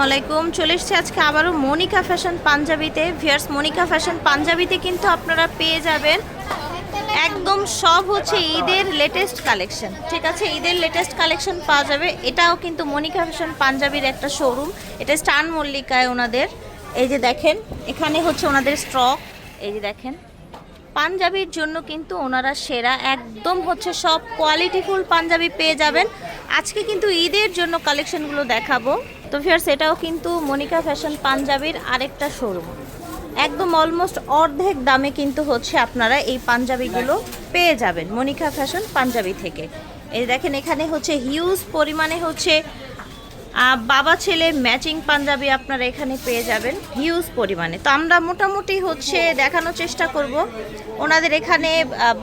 আসসালামু আলাইকুম। চলে এসেছি আজকে আবারও মনিকা ফ্যাশন পাঞ্জাবিতে। ভিয়ার্স মনিকা ফ্যাশন পাঞ্জাবিতে কিন্তু আপনারা পেয়ে যাবেন একদম সব হচ্ছে ঈদের লেটেস্ট কালেকশন ঠিক আছে? ঈদের লেটেস্ট কালেকশন পাওয়া যাবে। এটাও কিন্তু মনিকা ফ্যাশন পাঞ্জাবির একটা শোরুম এটা স্টান মল্লিকায় ওনাদের। এই যে দেখেন, এখানে হচ্ছে ওনাদের স্টক। এই যে দেখেন, পাঞ্জাবির জন্য কিন্তু ওনারা সেরা, একদম হচ্ছে সব কোয়ালিটিফুল পাঞ্জাবি পেয়ে যাবেন। আজকে কিন্তু ঈদের জন্য কালেকশনগুলো দেখাবো। তো ফিয়ার্স এটাও কিন্তু মনিকা ফ্যাশন পাঞ্জাবির আরেকটা শোরুম একদম অলমোস্ট অর্ধেক দামে কিন্তু হচ্ছে আপনারা এই পাঞ্জাবিগুলো পেয়ে যাবেন, মনিকা ফ্যাশন পাঞ্জাবি থেকে। এই দেখেন, এখানে হচ্ছে হিউজ পরিমাণে হচ্ছে বাবা ছেলে ম্যাচিং পাঞ্জাবি আপনারা এখানে পেয়ে যাবেন হিউজ পরিমাণে। তো আমরা মোটামুটি হচ্ছে দেখানোর চেষ্টা করব, ওনাদের এখানে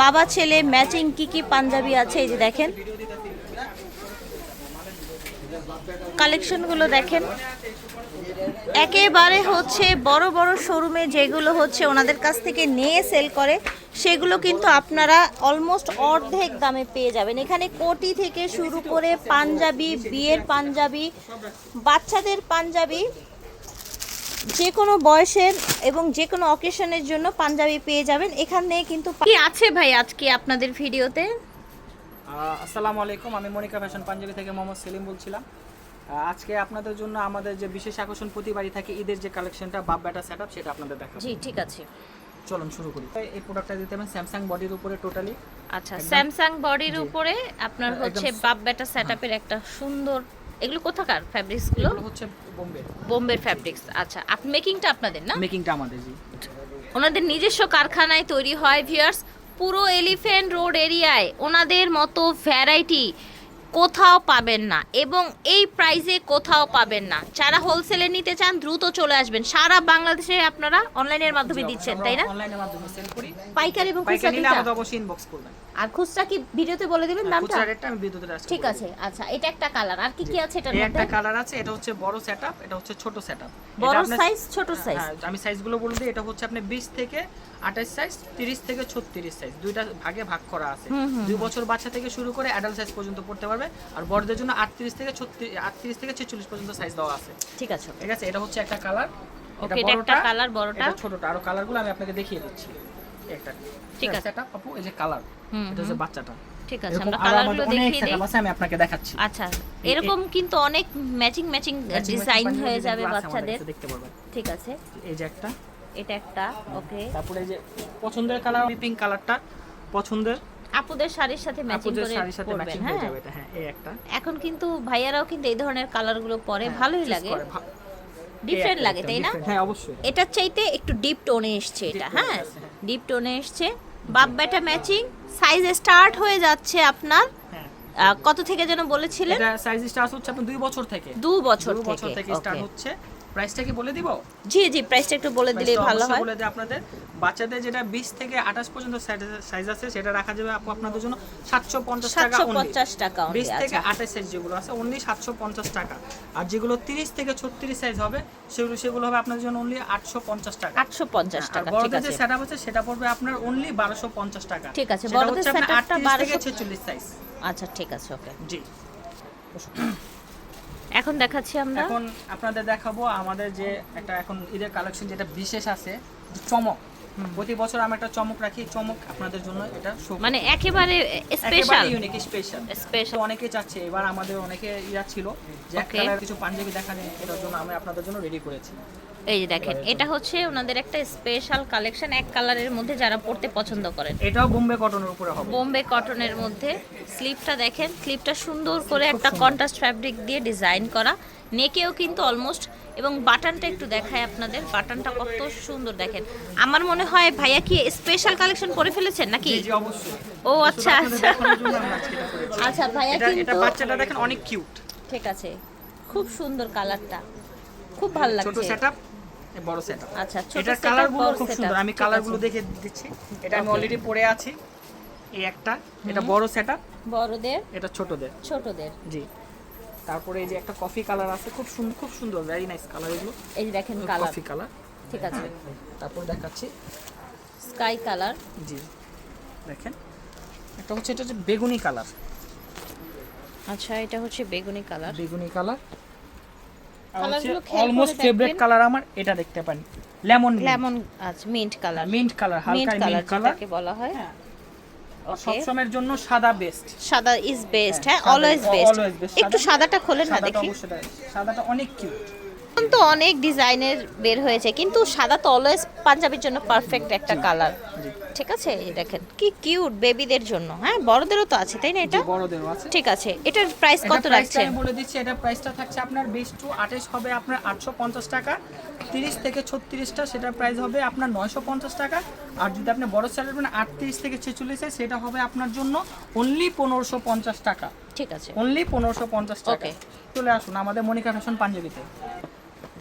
বাবা ছেলে ম্যাচিং কি কি পাঞ্জাবি আছে, এই যে দেখেন। কালেকশনগুলো দেখেন। একেবারে হচ্ছে বড় বড় শোরুমে যেগুলো হচ্ছে ওনাদের কাছ থেকে নিয়ে সেল করে সেগুলো কিন্তু আপনারা অলমোস্ট অর্ধেক দামে পেয়ে যাবেন। এখানে কোটি থেকে শুরু করে পাঞ্জাবি বিয়ের পাঞ্জাবি বাচ্চাদের পাঞ্জাবি যে কোনো বয়সের এবং যে কোনো অকেশনের জন্য পাঞ্জাবি পেয়ে যাবেন। এখানে কিন্তু কি আছে ভাই আজকে আপনাদের ভিডিওতে? আসসালামু আলাইকুম আমি মনিকা ফ্যাশন পাঞ্জাবি থেকে মোহাম্মদ সেলিম বলছিলাম। আজকে আপনাদের জন্য আমাদের যে বিশেষ আকর্ষণ প্রতিবারই থাকে ঈদের যে কালেকশনটা বাপ ব্যাটা সেট সেটা আপনাদের দেখাবো। জি ঠিক আছে। চলুন শুরু করি। এই প্রোডাক্টটা দিতে হবে স্যামসাং বডির উপরে টোটালি আচ্ছা স্যামসাং বডির উপরে আপনার হচ্ছে স- বাপ বেটা সেটআপের একটা সুন্দর এগুলো কোথাকার ফ্যাব্রিক্সগুলো এগুলো হচ্ছে বোম্বে বোম্বের ফ্যাব্রিক্স আচ্ছা আপ মেকিংটা আপনাদের না? মেকিংটা আমাদের জি। ওনাদের নিজস্ব কারখানায় তৈরি হয় ভিউয়ার্স পুরো এলিফ্যান্ট রোড এরিয়ায় ওনাদের মতো ভ্যারাইটি কোথাও পাবেন না এবং এই প্রাইসে কোথাও পাবেন না। যারা হোলসেলে নিতে চান দ্রুত চলে আসবেন। সারা বাংলাদেশে আপনারা অনলাইনের মাধ্যমে দিচ্ছেন তাই না? অনলাইনের মাধ্যমে সেল করি। পাইকারি এবং খুচরা নিলে আমাদের অবশ্যই ইনবক্স করবেন। আর খুচরা কি ভিডিওতে বলে দিবেন দামটা খুচরা রেটটা আমি বিদ্যুতের আজকে ঠিক আছে আচ্ছা এটা একটা কালার আর কি কি আছে এটার মধ্যে একটা কালার আছে এটা হচ্ছে বড় সেটআপ এটা হচ্ছে ছোট সেটআপ বড় সাইজ ছোট সাইজ হ্যাঁ, আমি সাইজগুলো বলে দিই এটা হচ্ছে আপনি 20 থেকে 28 সাইজ 30 থেকে 36 সাইজ দুইটা ভাগে ভাগ করা আছে। দুই বছর বাচ্চা থেকে শুরু করে অ্যাডাল্ট সাইজ পর্যন্ত পড়তে পারবে আর বড়দের জন্য 38 থেকে 36 38 থেকে 46 পর্যন্ত সাইজ দেওয়া আছে। ঠিক আছে। ঠিক আছে এটা হচ্ছে একটা কালার এটা একটা কালার বড়টা? ছোটটা আর কালারগুলো আমি আপনাকে দেখিয়ে দিচ্ছি। একটা। ঠিক আছে। সেটা আপু এই যে কালার এটা হচ্ছে বাচ্চাটা। ঠিক আছে আমরা কালারগুলো দেখিয়ে দিই। আমি আপনাকে দেখাচ্ছি। আচ্ছা এরকম কিন্তু অনেক ম্যাচিং ম্যাচিং ডিজাইন হয়ে যাবে বাচ্চাদের। দেখতে পারবেন। ঠিক আছে। এই যে একটা এটা একটা ওকে তারপরে যে পছন্দের কালার পিঙ্ক কালারটা পছন্দের? আপুদের শাড়ির সাথে ম্যাচিং করে শাড়ির সাথে পরবেন ম্যাচিং হয়ে হ্যাঁ। যাবে এটা হ্যাঁ এই একটা। এখন কিন্তু ভাইয়ারাও কিন্তু এই ধরনের কালারগুলো পরে হ্যাঁ, ভালোই লাগে। ডিফারেন্ট লাগে তাই না? হ্যাঁ অবশ্যই। এটার চাইতে একটু ডিপ টোনে এসছে এটা হ্যাঁ। ডিপ টোনে এসছে। বাপ বেটা ম্যাচিং সাইজ স্টার্ট হয়ে যাচ্ছে আপনার হ্যাঁ। কত থেকে যেন বলেছিলেন? এটা সাইজ স্টার্ট হচ্ছে আপনার দুই বছর থেকে। দু বছর থেকে স্টার্ট হচ্ছে। প্রাইসটা কি বলে দিব? জি জি প্রাইসটা একটু বলে টা ভালো হয়। বলে দিই আপনাদের। বাচ্চাদের যেটা 20 থেকে 28 পর্যন্ত সাইজ আছে সেটা রাখা যাবে আপু আপনাদের জন্য 750 টাকা সাতশো only। পঞ্চাশ টাকা only, 20 থেকে আচ্ছা। 28 সাইজ যেগুলো আছে অনলি 750 টাকা। আর যেগুলো 30 থেকে 36 সাইজ হবে সেগুলো সেগুলো হবে আপনাদের জন্য অনলি 850 টাকা। আটশো পঞ্চাশ আর টাকা ঠিক বড়দের যে আছে। সেটআপ আছে সেটা পড়বে আপনার অনলি 1250 টাকা। ঠিক আছে, বড়দের হচ্ছে আপনার setup টা 38 থেকে 46 সাইজ আচ্ছা ঠিক আছে ওকে জি। এখন দেখাচ্ছি আমরা। এখন আপনাদের দেখাবো আমাদের যে একটা এখন ঈদের কালেকশন যেটা বিশেষ আছে চমক। প্রতি বছর আমি একটা চমক রাখি চমক আপনাদের জন্য এটা মানে একেবারে স্পেশাল ইউনিক স্পেশাল স্পেশাল অনেকে চাচ্ছে এবার আমাদের অনেকে ইয়া ছিল যে এক Okay. কালার কিছু পাঞ্জাবি দেখা যায় এটার জন্য আমি আপনাদের জন্য রেডি করেছি। এই যে দেখেন এটা হচ্ছে ওনাদের একটা স্পেশাল কালেকশন এক কালারের মধ্যে যারা পড়তে পছন্দ করেন। এটাও বোম্বে কটনের উপরে হবে। বোম্বে কটনের মধ্যে। স্লিপটা দেখেন স্লিপটা সুন্দর করে একটা কন্ট্রাস্ট ফ্যাব্রিক দিয়ে ডিজাইন করা। নেকেও কিন্তু অলমোস্ট এবং বাটনটা একটু দেখায় আপনাদের। বাটনটা কত সুন্দর দেখেন। আমার মনে হয় ভাইয়া কি স্পেশাল কালেকশন করে ফেলেছেন নাকি? ও আচ্ছা আচ্ছা। এটা। আচ্ছা ভাইয়া এটা এটা কিন্তু বাচ্চাটা দেখেন অনেক কিউট ঠিক আছে। খুব সুন্দর কালারটা খুব ভালো লাগছে। ছোট সেটআপ বড় সেটআপ আচ্ছা ছোট এটার setup, কালারগুলো খুব সুন্দর। আমি ঠিক কালারগুলো দেখে দিচ্ছি। এটা আমি অলরেডি পরে আছি। এই একটা। এটা বড় সেটআপ বড়দের। এটা ছোটদের। ছোটদের। জি। তারপরে এই যে একটা কফি কালার আছে খুব সুন্দর খুব সুন্দর ভেরি নাইস কালার এগুলো। এই যে দেখেন কালার কফি কালার ঠিক আছে। তারপর দেখাচ্ছি। স্কাই কালার জি দেখেন। একটা হচ্ছে এটা হচ্ছে বেগুনি কালার আচ্ছা এটা হচ্ছে বেগুনি কালার বেগুনি কালার অলমোস্ট ফেভারিট কালার আমার এটা দেখতে পারেন। লেমন লেমন আচ্ছা মিন্ট কালার মিন্ট কালার হালকা মিন্ট কালার বলা হয় সব সময়ের জন্য সাদা বেস্ট সাদা ইজ বেস্ট হ্যাঁ অলওয়েজ বেস্ট একটু সাদাটা খোলেন না দেখি। সাদাটা অনেক কিউট তো অনেক ডিজাইনের বের হয়েছে কিন্তু সাদা তো অলওয়েজ পাঞ্জাবির জন্য পারফেক্ট একটা কালার ঠিক আছে? এই দেখেন কি কিউট বেবিদের জন্য হ্যাঁ? বড়দেরও তো আছে তাই না এটা? বড়দেরও আছে। ঠিক আছে এটার প্রাইস কত রাখছেন? আমি বলে দিচ্ছি এটা প্রাইসটা থাকছে আপনার বিশ টু আঠাশ হবে আপনার আটশো পঞ্চাশ টাকা তিরিশ থেকে ছত্রিশটা সেটার প্রাইস হবে আপনার নয়শো পঞ্চাশ টাকা আর যদি আপনি বড় স্যালারি মানে আটত্রিশ থেকে ছেচল্লিশে সেটা হবে আপনার জন্য অনলি পনেরোশো পঞ্চাশ টাকা। ঠিক আছে। অনলি পনেরোশো পঞ্চাশ টাকা। Okay. চলে আসুন আমাদের মনিকা ফ্যাশন পাঞ্জাবিতে।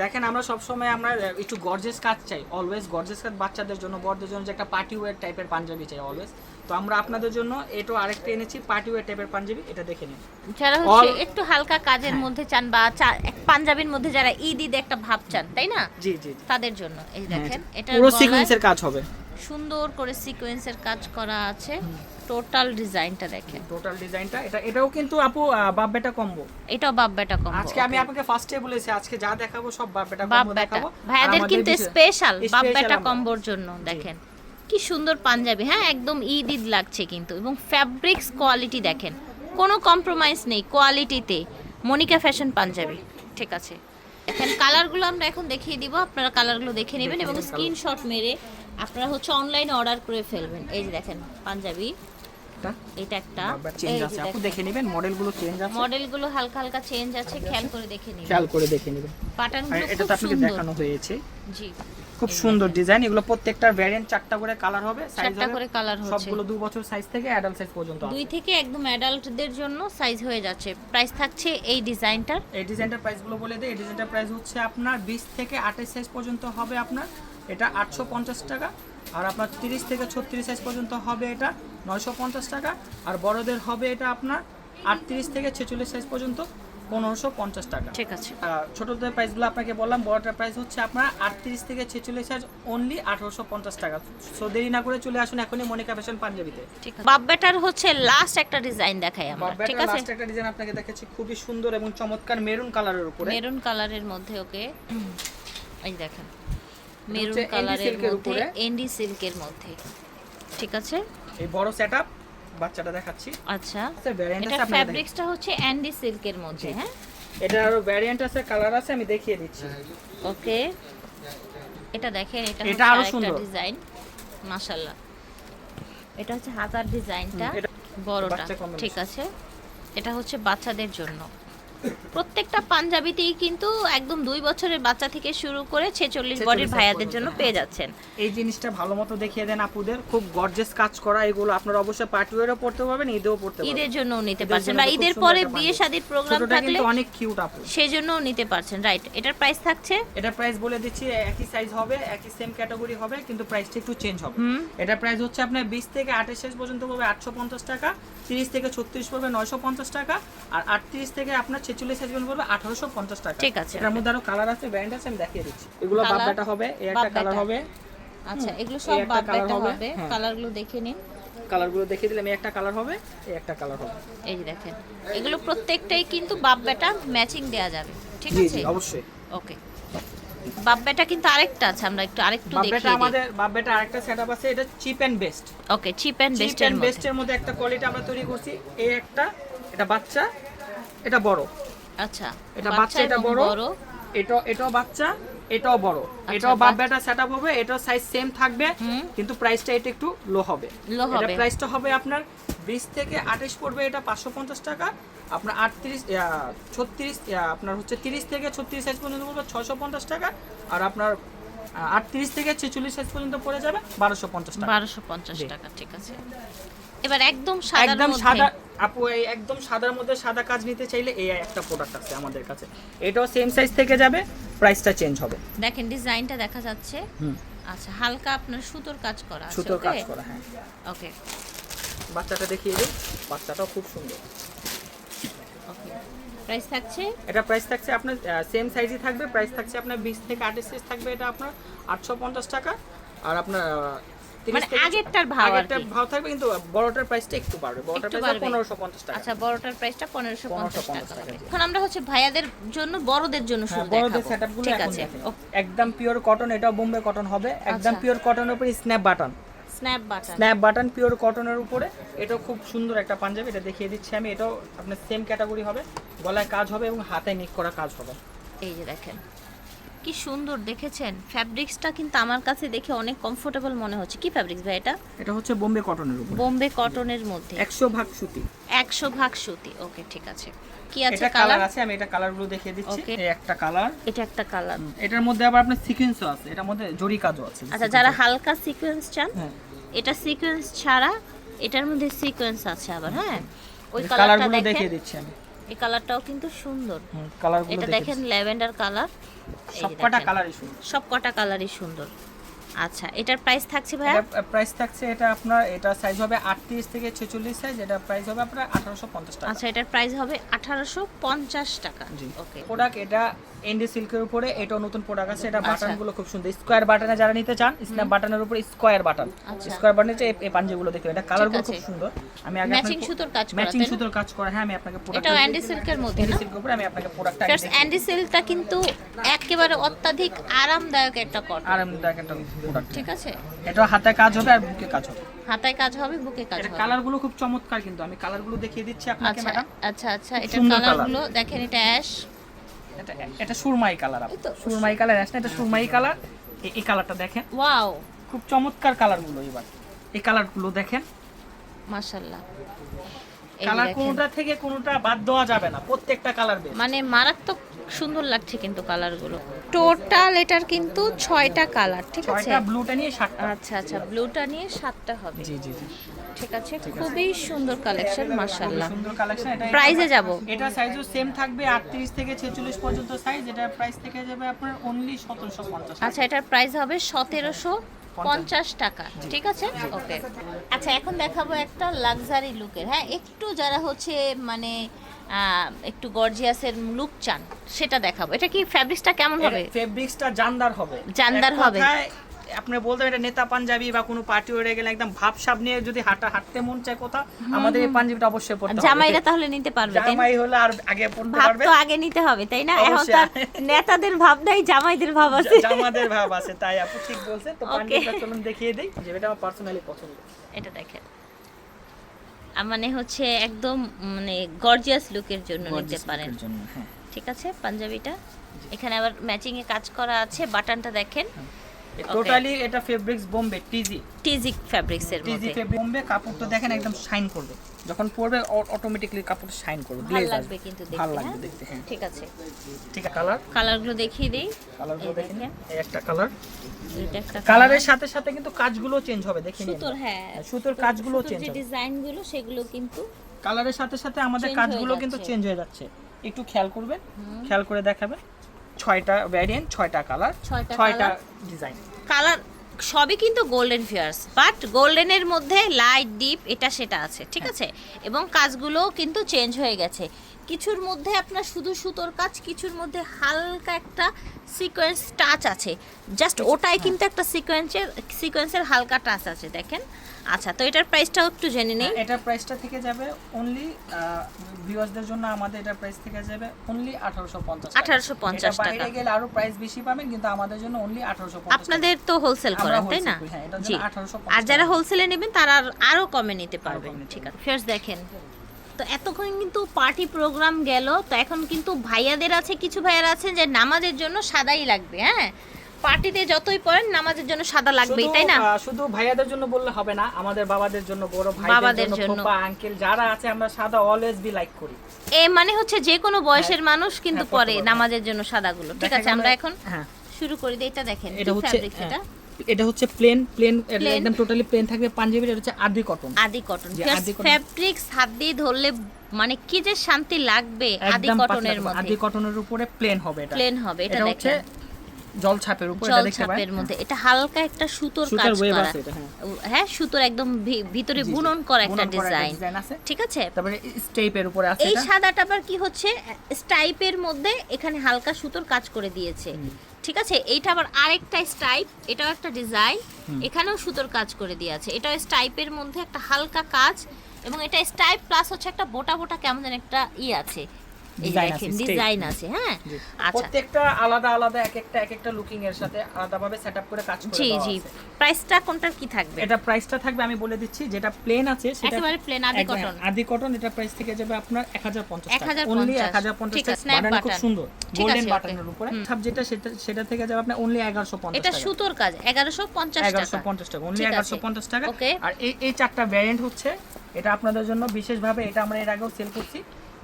দেখেন আমরা সবসময় আমরা একটু গর্জেস কাজ চাই অলওয়েজ গর্জেস কাজ বাচ্চাদের জন্য বড়দের জন্য যে একটা পার্টি ওয়ার টাইপের পাঞ্জাবি চাই অলওয়েজ তো আমরা আপনাদের জন্য এটাও আরেকটা এনেছি পার্টি ওয়ার টাইপের পাঞ্জাবি এটা দেখে নিন। যারা হচ্ছে একটু হালকা কাজের মধ্যে চান বা পাঞ্জাবির মধ্যে যারা ঈদ ঈদ একটা ভাব চান তাই না? জি জি জি। তাদের জন্য এই দেখেন এটা পুরো সিকোয়েন্সের কাজ হবে। সুন্দর করে সিকোয়েন্সের কাজ করা আছে। টোটাল ডিজাইনটা দেখেন। টোটাল ডিজাইনটা এটা এটাও কিন্তু আপু বাপ বেটা কম্বো এটাও বাপ বেটা কম আজকে আমি আপনাকে ফার্স্টে বলেছি আজকে যা দেখাবো সব বাপ বেটা কম্বো দেখাবো। আর ভাইয়াদের কিন্তু স্পেশাল বাপ বেটা কম্বোর জন্য দেখেন। কি সুন্দর পাঞ্জাবি হ্যাঁ একদম ঈদ ঈদ লাগছে কিন্তু। এবং ফ্যাব্রিক্স কোয়ালিটি দেখেন। কোনো কম্প্রোমাইজ নেই কোয়ালিটিতে মনিকা ফ্যাশন পাঞ্জাবি ঠিক আছে। এখন কালারগুলো আমরা এখন দেখিয়ে দিব। আপনারা কালারগুলো দেখে নেবেন এবং স্ক্রিনশট মেরে আপনারা হচ্ছে অনলাইনে অর্ডার করে ফেলবেন। এই যে দেখেন পাঞ্জাবি। এটা? একটা। চেঞ্জ আছে। আপু দেখে নেবেন? মডেলগুলো চেঞ্জ আছে? মডেলগুলো হালকা হালকা চেঞ্জ আছে। খেয়াল করে দেখে নেবেন। খেয়াল করে দেখে নেবেন। প্যাটার্নগুলো এটা তো আপনাকে দেখানো হয়েছে। জি। খুব সুন্দর ডিজাইন এগুলো প্রত্যেকটার ভ্যারিয়েন্ট চারটা করে কালার হবে চারটা করে কালার হচ্ছে। সবগুলো দু বছর সাইজ থেকে অ্যাডাল্ট সাইজ পর্যন্ত দুই থেকে একদম অ্যাডাল্টদের জন্য সাইজ হয়ে যাচ্ছে। প্রাইস থাকছে এই ডিজাইনটার এই ডিজাইনটার প্রাইসগুলো বলে দিই। এই ডিজাইনটার প্রাইস হচ্ছে আপনার বিশ থেকে আঠাশ সাইজ পর্যন্ত হবে আপনার। এটা আটশো পঞ্চাশ টাকা। আর আপনার তিরিশ থেকে ছত্রিশ সাইজ পর্যন্ত হবে এটা নয়শো পঞ্চাশ টাকা। আর বড়দের হবে এটা আপনার আটত্রিশ থেকে ছেচল্লিশ সাইজ পর্যন্ত। পনেরোশো পঞ্চাশ টাকা। ঠিক আছে। ছোটদের প্রাইসগুলো আপনাকে বললাম বড়টার প্রাইস হচ্ছে আপনার আটত্রিশ থেকে ছেচল্লিশ সাইজ অনলি আঠারোশো পঞ্চাশ টাকা। সো দেরি না করে চলে আসুন এখনই মনিকা ফ্যাশন পাঞ্জাবিতে ঠিক আছে। বাপ বেটার হচ্ছে লাস্ট একটা ডিজাইন দেখাই আমরা ঠিক আছে? লাস্ট একটা ডিজাইন আপনাকে দেখাচ্ছি খুবই সুন্দর এবং চমৎকার মেরুন কালারের উপরে। মেরুন কালারের মধ্যে ওকে এই দেখেন। মেরুন কালারের মধ্যে উপরে। এন্ডি সিল্কের মধ্যে ঠিক আছে? এই বড় সেটআপ বাচ্চাটা দেখাচ্ছি। আচ্ছা। ভ্যারিয়েন্ট এটা। ফ্যাব্রিক্সটা হচ্ছে অ্যান্ডি সিল্কের মধ্যে হ্যাঁ? এটা আরও ভ্যারিয়েন্ট আছে কালার আছে আমি দেখিয়ে দিচ্ছি। ওকে। এটা দেখেন এটা এটা আরও সুন্দর। ডিজাইন মাশাআল্লাহ। এটা হচ্ছে হাতার ডিজাইনটা বড়টা ঠিক আছে। এটা হচ্ছে বাচ্চাদের জন্য। প্রত্যেকটা পাঞ্জাবিতেই কিন্তু একদম দুই বছরের বাচ্চা থেকে শুরু করে ছেচল্লিশ 46 বডির ভাইয়াদের জন্য। পেয়ে যাচ্ছেন। এই জিনিসটা ভালো মতো দেখিয়ে দেন আপুদের। খুব গর্জেস কাজ করা এগুলো। আপনারা অবশ্যই পার্টিওয়ারও পড়তে পারবেন ঈদেও পড়তে পারবেন। ঈদের জন্য নিতে পারছেন বা ঈদের পরে বিয়ে। শাদীর প্রোগ্রাম থাকলে অনেক কিউট আপু। সেই জন্যও নিতে পারছেন। রাইট এটার প্রাইস থাকছে? এটা প্রাইস বলে দিচ্ছি একই সাইজ হবে একই সেম ক্যাটাগরি হবে কিন্তু প্রাইসটা একটু চেঞ্জ হবে। এটা প্রাইস হচ্ছে আপনার বিশ থেকে আঠাশ সাইজ পর্যন্ত পড়বে আটশো পঞ্চাশ টাকা তিরিশ থেকে ছত্রিশ পড়বে নয়শো পঞ্চাশ টাকা আর আটত্রিশ থেকে আপনার ছেচল্লিশ সাইজ পড়বে আঠারোশো পঞ্চাশ টাকা। ঠিক আছে। এটার মধ্যে আরও কালার আছে ব্র্যান্ড আছে আমি দেখিয়ে দিচ্ছি। এগুলো? বাপটা হবে এই একটা কালার হবে। আচ্ছা এগুলো সব বাপ colour হবে, হবে। হ্যাঁ। কালারগুলো দেখে নিন। কালারগুলো দেখিয়ে দিলাম এই একটা কালার হবে এই একটা কালার হবে। এই যে দেখেন এগুলো প্রত্যেকটাই কিন্তু বাপ বেটা ম্যাচিং দেয়া যাবে ঠিক আছে? অবশ্যই। ওকে। বাপ বেটা কিন্তু আরেকটা আছে আমরা একটু আরেকটু দেখিয়ে দিই। আমাদের বাপটা আরেকটা সেটআপ আছে এটা cheap and best okay cheap and cheap বেস্টের এন্ড বেস্টের মধ্যে একটা কোয়ালিটি আমরা তৈরি করছি এই একটা এটা বাচ্চা এটা বড়। আচ্ছা এটা বাচ্চা এটা বড় এটা এটাও বাচ্চা এটাও বড়। এটাও বাপ বেটা সেটআপ হবে এটাও সাইজ সেম থাকবে কিন্তু প্রাইসটা এটা একটু লো হবে। Low এটা প্রাইসটা হবে আপনার 20 থেকে 28 পড়বে এটা 550 টাকা আপনার 38 ছত্রিশ আপনার হচ্ছে 30 থেকে 36 সাইজ পর্যন্ত পড়বে 650 টাকা আর আপনার আহ, 38 থেকে 46 সাইজ পর্যন্ত পড়ে যাবে 1250 টাকা। বারোশো পঞ্চাশ জি। টাকা ঠিক আছে। এবার একদম সাদা একদম সাদা আপু এই একদম সাদার মধ্যে সাদা কাজ নিতে চাইলে এই একটা প্রোডাক্ট আছে আমাদের কাছে। এটাও সেম সাইজ থেকে যাবে প্রাইসটা চেঞ্জ হবে। দেখেন ডিজাইনটা দেখা যাচ্ছে। আচ্ছা হালকা আপনার সুতোর কাজ করা আছে সুতোর কাজ করা হ্যাঁ। ওকে। বাচ্চাটা দেখিয়ে দিই। বাচ্চাটাও খুব সুন্দর। ওকে। প্রাইস থাকছে? এটা প্রাইস থাকছে আপনার সেম সাইজই থাকবে। প্রাইস থাকছে আপনার বিশ থেকে আঠাশ সাইজ থাকবে এটা আপনার আটশো পঞ্চাশ টাকা। আর আপনার 30 মানে আগেরটার আর আগেরটার। ভাও থাকবে কিন্তু বড়টার প্রাইসটা একটু বাড়বে। বড়টার প্রাইস বাড়বে। পনেরোশো পঞ্চাশ টাকা। আচ্ছা বড়টার প্রাইসটা পনেরোশো পঞ্চাশ 1550 টাকা। এখন আমরা হচ্ছে ভাইয়াদের জন্য বড়দের জন্য হ্যাঁ, শুরু বড়দের দেখাবো। সেটআপগুলো ঠিক আছে। একদম পিওর কটন এটাও বোম্বে কটন হবে। একদম আচ্ছা। পিওর কটনের উপরে snap button snap button snap button pure কটনের উপরে। এটাও খুব সুন্দর একটা পাঞ্জাবি এটা দেখিয়ে দিচ্ছি আমি। এটাও আপনার সেম ক্যাটাগরি হবে। গলায় কাজ হবে এবং হাতে নিক করা কাজ হবে। এই যে দেখেন। কি সুন্দর দেখেছেন? ফ্যাব্রিক্সটা কিন্তু আমার কাছে দেখে অনেক কমফোর্টেবল মনে হচ্ছে। কি ফ্যাব্রিক্স ভাই এটা? এটা হচ্ছে বোম্বে কটনের উপরে। বোম্বে কটনের মধ্যে। একশো ভাগ সুতি। একশো ভাগ সুতি। ওকে ঠিক আছে। কি আছে এটা কালার আছে আমি এটা কালারগুলো দেখিয়ে দিচ্ছি। এই একটা কালার এটা একটা কালার এটার মধ্যে আবার আপনার সিকোয়েন্সও আছে। এটার মধ্যে জরি কাজও আছে। আচ্ছা যারা হালকা সিকোয়েন্স চান হ্যাঁ। এটা সিকোয়েন্স ছাড়া এটার মধ্যে সিকোয়েন্স আছে আবার হ্যাঁ? ওই কালারটা দেখিয়ে দিচ্ছি আমি। এই কালারটাও কিন্তু সুন্দর। কালারগুলো এটা দেখেন ল্যাভেন্ডার কালার। সবকটা কালারই সুন্দর। সবকটা কালারই সুন্দর। আচ্ছা এটার প্রাইস থাকছে ভাইয়া? এটা প্রাইস থাকছে এটা আপনার এটা সাইজ হবে 38 থেকে 46 সাইজ এটা প্রাইস হবে আপনার 1850 টাকা। আচ্ছা এটার প্রাইস হবে আঠারোশো পঞ্চাশ টাকা। জি। ওকে প্রোডাক্ট এটা এন্ডি সিল্কের উপরে এটা নতুন প্রোডাক্ট আছে এটা আচ্ছা। বাটনগুলো খুব সুন্দর। স্কোয়ার বাটনে যারা নিতে চান স্ন্যাপ বাটনের উপরে স্কোয়ার বাটন আচ্ছা। স্কোয়ার বাটনের যে এই পাঞ্জাবিগুলো দেখতে এটা কালারগুলো খুব সুন্দর। আমি আগে ম্যাচিং সুতোর কাজ করা ম্যাচিং সুতোর কাজ করা হ্যাঁ আমি আপনাকে প্রোডাক্ট এটাও অ্যান্ডি সিল্কের মধ্যে। এন্ডি সিল্কের উপরে আমি আপনাকে প্রোডাক্টটা ফার্স্ট অ্যান্ডি সিল্কটা কিন্তু একেবারে অত্যাধিক আরামদায়ক একটা কটন আরামদায়ক একটা প্রোডাক্ট ঠিক আছে? এটা হাতে কাজ হবে আর বুকে কাজ হবে। হাতায় কাজ হবে বুকে কাজ এটা হবে। কালারগুলো খুব চমৎকার কিন্তু। আমি কালারগুলো দেখিয়ে দিচ্ছি আপনাকে আচ্ছা ম্যাডাম। আচ্ছা আচ্ছা খুব এটার সুন্দর কালারগুলো দেখেন এটা অ্যাশ। এটা এটা সুরমাই কালার তো। সুরমাই কালার আসলে এটা সুরমাই কালার। এই কালারটা দেখেন। ওয়াও। খুব চমৎকার কালারগুলো এবার। এই কালারগুলো দেখেন। মাশাআল্লাহ। কালার। কোনোটা থেকে কোনোটা বাদ দেওয়া যাবে না প্রত্যেকটা কালার মানে মারাত্মক সুন্দর লাগছে কিন্তু কালারগুলো টোটাল এটার কিন্তু ছয়টা কালার ঠিক আছে? ছয়টা ব্লুটা নিয়ে সাতটা। আচ্ছা আচ্ছা ব্লুটা নিয়ে সাতটা হবে। জি জি জি। ঠিক আছে খুবই সুন্দর কালেকশন মাশাআল্লাহ। সুন্দর কালেকশন এটা প্রাইজে যাব। এটা সাইজও সেম থাকবে 38 থেকে 46 পর্যন্ত সাইজ এটা প্রাইস থেকে যাবে আপনার অনলি 1750 আচ্ছা এটার প্রাইস হবে সতেরোশো পঞ্চাশ টাকা ঠিক আছে? ওকে। আচ্ছা এখন দেখাবো একটা লাক্সারি লুকের। হ্যাঁ একটু যারা হচ্ছে মানে আহ, একটু গর্জিয়াসের লুক চান সেটা দেখাবো। এটা কি ফ্যাব্রিক্সটা কেমন হবে? ফেব্রিক্সটা জানদার হবে। জানদার হবে। আপনি বলতে এটা নেতা পাঞ্জাবি বা কোনো পার্টি ওড়ে গেলে একদম ভাবসাব নিয়ে যদি হাঁটা হাঁটতে মন চায় কোথাও আমাদের এই পাঞ্জাবিটা অবশ্যই পড়তে হবে। জামাইরা তাহলে নিতে পারবে জামাই হলে আর আগে পড়তে ভাব পারবে। তো আগে নিতে হবে তাই না? এখন তার নেতাদের ভাব নাই জামাইদের ভাব আছে। জামাদের ভাব আছে তাই আপু ঠিক বলছে তো পাঞ্জাবিটা চলুন দেখিয়ে দেই যেটা আমার পার্সোনালি পছন্দ। এটা দেখেন। মানে হচ্ছে একদম মানে গর্জিয়াস লুকের জন্য নিতে পারেন। হ্যাঁ। ঠিক আছে পাঞ্জাবিটা। এখানে আবার ম্যাচিং এ কাজ করা আছে বাটনটা দেখেন। টোটালি এটা ফেব্রিক্স বোম্বে টিজি টিজিক ফ্যাব্রিক্স এর টিজি মধ্যে। ফেব্রিক বোম্বে কাপড়টা দেখেন একদম শাইন করবে। যখন পরবে অটোমেটিকলি কাপড় শাইন করবে ভালো লাগবে কিন্তু দেখতে ভালো লাগবে হ্যাঁ? দেখতে হ্যাঁ। ঠিক আছে। ঠিক আছে কালার কালারগুলো দেখিয়ে দিই। কালারগুলো এই দেখেন দেখেন। এই একটা কালার কালারের সাথে সাথে কিন্তু কাজগুলো চেঞ্জ হবে দেখে নিন। সুতোর হ্যাঁ। সুতোর কাজগুলো চেঞ্জ হবে। ডিজাইনগুলো সেগুলো কিন্তু কালারের সাথে সাথে আমাদের কাজগুলো কিন্তু চেঞ্জ হয়ে যাচ্ছে। একটু খেয়াল করবেন খেয়াল করে দেখাবেন। ছয়টা ভ্যারিয়েন্ট ছয়টা কালার ছয়টা ডিজাইন কালার সবই কিন্তু গোল্ডেন ফিয়ার্স বাট গোল্ডেনের মধ্যে লাইট ডিপ এটা সেটা আছে ঠিক হ্যাঁ। আছে? এবং কাজগুলো কিন্তু চেঞ্জ হয়ে গেছে। কিছুর মধ্যে আপনার শুধু সুতোর কাজ কিছুর মধ্যে হালকা একটা সিকোয়েন্স টাচ আছে। জাস্ট হ্যাঁ। ওটাই কিন্তু একটা সিকোয়েন্সের সিকোয়েন্সের হালকা টাচ আছে দেখেন। আচ্ছা তো এটার প্রাইসটাও একটু জেনে নেই। এটার প্রাইসটা থেকে যাবে অনলি ভিউয়ার্সদের জন্য আমাদের এটার প্রাইস থেকে যাবে অনলি 1850 1850 টাকা। বাইরে। গেলে আরও প্রাইস বেশি পাবেন কিন্তু আমাদের জন্য অনলি 1850 আপনাদের তো হোলসেল করেন তাই না? হ্যাঁ, জি। 1850 আর যারা হোলসেলে নেবেন তারা আর- আরও কমে নিতে পারবেন। ঠিক আছে। ফার্স্ট দেখেন। তো এতক্ষণ কিন্তু পার্টি প্রোগ্রাম গেল তো এখন কিন্তু ভাইয়াদের আছে কিছু ভাইয়ারা আছেন যে নামাজের জন্য সাদাই লাগবে হ্যাঁ? পার্টিতে যতই পড়েন নামাজের জন্য সাদা লাগবেই শুধু, তাই না? শুধু ভাইয়াদের জন্য বললে হবে না আমাদের বাবাদের জন্য বড় ভাইদের জন্য আঙ্কেল যারা আছে আমরা সাদা অলওয়েজ বি লাইক করি। এ মানে হচ্ছে যে কোনো বয়সের মানুষ কিন্তু হ্যাঁ, পরে নামাজের জন্য সাদাগুলো ঠিক আছে? আমরা এখন হ্যাঁ। শুরু করি দিই এটা দেখেন এটা হচ্ছে হ্যাঁ, এটা হচ্ছে প্লেন প্লেন একদম টোটালি প্লেন থাকবে পাঞ্জাবির এটা হচ্ছে আদি কটন আদি কটন ফ্যাব্রিক্স হাত দিয়ে ধরলে মানে কি যে শান্তি লাগবে আদি কটনের মধ্যে। আদি কটনের উপরে প্লেন হবে এটা। প্লেন হবে এটা হচ্ছে দেখেন। জল ছাপের উপর এটা জল দেখতে ছাপের মধ্যে। এটা হালকা একটা সুতোর কাজ করা। হ্যাঁ। হ্যাঁ সুতোর একদম ভিতরে। বুনন করা একটা ডিজাইন ডিজাইন আছে। ঠিক আছে? তারপরে স্টেপের উপরে আছে এই সাদাটা আবার কি হচ্ছে? স্টাইপের মধ্যে এখানে হালকা সুতোর কাজ করে দিয়েছে। ঠিক আছে? এইটা আবার আরেকটা স্টাইপ এটাও একটা ডিজাইন এখানেও সুতোর কাজ করে দিয়ে আছে। এটাও স্টাইপের মধ্যে একটা হালকা কাজ এবং এটা স্টাইপ প্লাস হচ্ছে একটা বোটা বোটা কেমন যেন একটা ই আছে। এই Design দেখেন আছে, step। ডিজাইন আছে হ্যাঁ আচ্ছা। প্রত্যেকটা আলাদা আলাদা এক একটা এক একটা লুকিং এর সাথে আলাদাভাবে সেটআপ করে কাজ করে জি জি। প্রাইসটা কোনটার কি থাকবে? এটা প্রাইসটা থাকবে আমি বলে দিচ্ছি যেটা প্লেন আছে সেটা একেবারে প্লেন আদি কটন আদি কটন এটা প্রাইস থেকে যাবে আপনার 1050 টাকা। অনলি 1050 টাকা। বাটন খুব সুন্দর। গোল্ডেন বাটনের উপরে। সব যেটা সেটা সেটা থেকে যাবে আপনার অনলি 1150 এটা সুতোর কাজ এগারোশো পঞ্চাশ টাকা। 1150 টাকা অনলি ঠিক 1150 টাকা। আর এই এই চারটা ভ্যারিয়েন্ট হচ্ছে এটা আপনাদের জন্য বিশেষভাবে এটা আমরা এর আগেও সেল করছি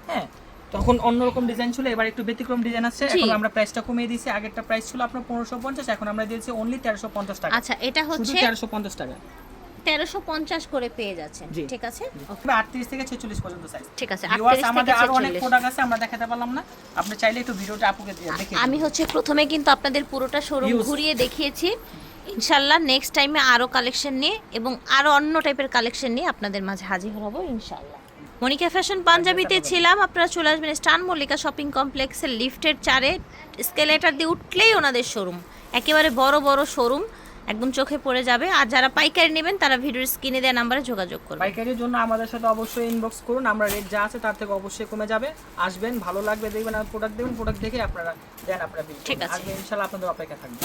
হ্যাঁ? তখন অন্যরকম ডিজাইন ছিল এবার একটু ব্যতিক্রম ডিজাইন আছে এখন আমরা প্রাইসটা কমিয়ে দিয়েছি। আগেরটা প্রাইস ছিল আপনার 1550 এখন আমরা দিয়েছি অনলি 1350 টাকা। আচ্ছা এটা হচ্ছে 1350 টাকা। তেরোশো পঞ্চাশ করে পেয়ে যাচ্ছেন। ঠিক আছে? 38 থেকে 46 পর্যন্ত সাইজ ঠিক আছে 38 আমাদের আরও অনেক প্রোডাক্ট আছে আমরা দেখাতে পারলাম না। আপনি চাইলে একটু ভিডিওটা আপুকে দিয়ে দেখে আমি হচ্ছে প্রথমে কিন্তু আপনাদের পুরোটা শোরুম ঘুরিয়ে দেখিয়েছি। ইনশাল্লাহ নেক্সট টাইমে আরও কালেকশন নিয়ে এবং আরও অন্য টাইপের কালেকশন নিয়ে আপনাদের মাঝে হাজির হব ইনশাল্লাহ। মনিকা ফ্যাশন পাঞ্জাবিতে ছিলাম আপনারা চলে আসবেন স্টান মল্লিকা শপিং কমপ্লেক্সের লিফটের চারে। স্কেলেটার দিয়ে উঠলেই ওনাদের শোরুম একেবারে বড় বড় শোরুম একদম চোখে পড়ে যাবে। আর যারা পাইকারি নেবেন তারা ভিডিওর স্ক্রিনে দেওয়া নাম্বারে যোগাযোগ করবেন পাইকারির জন্য আমাদের সাথে অবশ্যই ইনবক্স করুন। আমরা রেট যা আছে তার থেকে অবশ্যই কমে যাবে। আসবেন ভালো লাগবে দেখবেন আর প্রোডাক্ট দেখবেন প্রোডাক্ট দেখে আপনারা দেন আপনারা ঠিক আছে। আসবেন ইনশাআল্লাহ আপনাদের অপেক্ষা থাকবে।